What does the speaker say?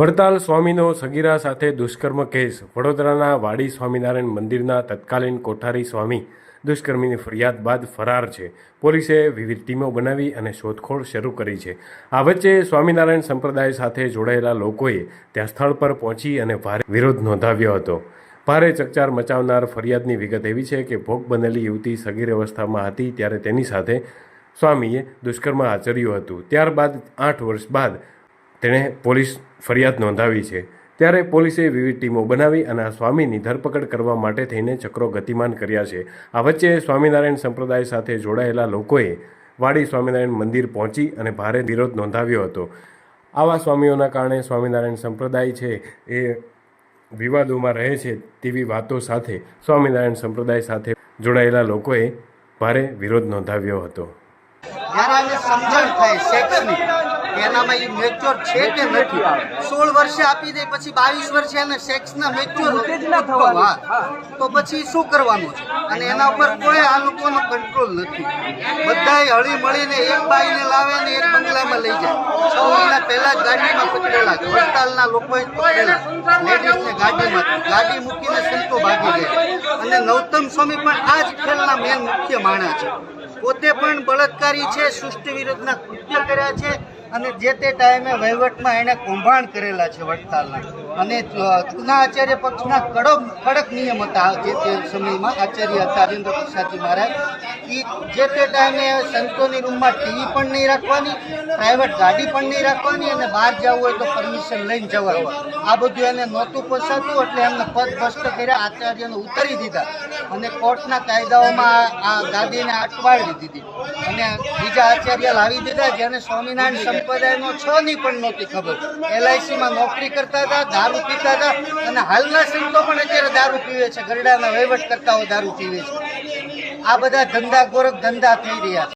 વડતાલ સ્વામીનો સગીરા સાથે દુષ્કર્મ કેસ. વડોદરાના વાડી સ્વામિનારાયણ મંદિરના તત્કાલીન કોઠારી સ્વામી દુષ્કર્મીની ફરિયાદ બાદ ફરાર છે. પોલીસે વિવિધ ટીમો બનાવી અને શોધખોળ શરૂ કરી છે. આ વચ્ચે સ્વામિનારાયણ સંપ્રદાય સાથે જોડાયેલા લોકોએ ત્યાં સ્થળ પર પહોંચી અને ભારે વિરોધ નોંધાવ્યો હતો. ભારે ચકચાર મચાવનાર ફરિયાદની વિગત એવી છે કે ભોગ બનેલી યુવતી સગીર અવસ્થામાં હતી ત્યારે તેની સાથે સ્વામીએ દુષ્કર્મ આચર્યું હતું. ત્યારબાદ આઠ વર્ષ બાદ તેણે પોલીસ ફરિયાદ નોંધાવી છે. ત્યારે પોલીસે વિવિધ ટીમો બનાવી અને આ સ્વામીની ધરપકડ કરવા માટે થઈને ચક્રો ગતિમાન કર્યા છે. આ વચ્ચે સ્વામિનારાયણ સંપ્રદાય સાથે જોડાયેલા લોકોએ વાડી સ્વામિનારાયણ મંદિર પહોંચી અને ભારે વિરોધ નોંધાવ્યો હતો. આવા સ્વામીઓના કારણે સ્વામિનારાયણ સંપ્રદાય છે એ વિવાદોમાં રહે છે તેવી વાતો સાથે સ્વામિનારાયણ સંપ્રદાય સાથે જોડાયેલા લોકોએ ભારે વિરોધ નોંધાવ્યો હતો. સમજણ થઈ કે એનામાં એ મેચ્યોર છે કે નથી? સોળ વર્ષે આપી દે પછી બાવીસ વર્ષે એને સેક્સના મેચ્યોર હા. તો પછી શું કરવાનું છે? અને એના ઉપર કોઈ આ લોકોનો કંટ્રોલ નથી. બધાય હળી મળીને એક બાઈને લાવે ને એક બંગલામાં લઈ જાય. છ મહિના પહેલા જ ગાડીમાં પકડેલા વડતાલના લોકોએ પકડેલા લેડીઝને ગાડીમાં. ગાડી મૂકીને સંતો ભાગી ગયા. અને નૌતમ સ્વામી પણ આ જ ખેલના મેન મુખ્ય માણા છે. પોતે પણ બળાત્કારી છે સૃષ્ટિ વિરુદ્ધના કૃત્ય કર્યા છે. અને જે તે ટાઈમે વહીવટમાં એણે કૌભાંડ કરેલા છે વડતાલના. અને જૂના આચાર્ય પક્ષના કડક કડક નિયમ હતા જે તે સમયમાં આચાર્ય હતા રાજેન્દ્ર પ્રસાદજી મહારાજ. જે તે ટાઈમે સંતોની રૂમમાં ટીવી પણ નહીં રાખવાની પ્રાઇવેટ ગાડી પણ નહીં રાખવાની અને બહાર જવું હોય તો પરમિશન લઈને જવાનું આ બધું એને નહોતું પોસાતું એટલે એમને પદ ભ્રષ્ટ કર્યા, આચાર્યને ઉતારી દીધા અને કોર્ટના કાયદાઓમાં આ ગાદીને અટવાડી દીધી. અને બીજા આચાર્ય લાવી દીધા, જેને સ્વામિનારાયણ સંપ્રદાયનો છ ની પણ નહોતી ખબર. એલઆઈસીમાં નોકરી કરતા હતા, દારૂ પીતા હતા અને હાલના સંતો પણ અત્યારે દારૂ પીવે છે. ગરડાના વહીવટ કરતાઓ દારૂ પીવે છે. આ બધા ધંધા ગોરખ ધંધા થઈ રહ્યા છે.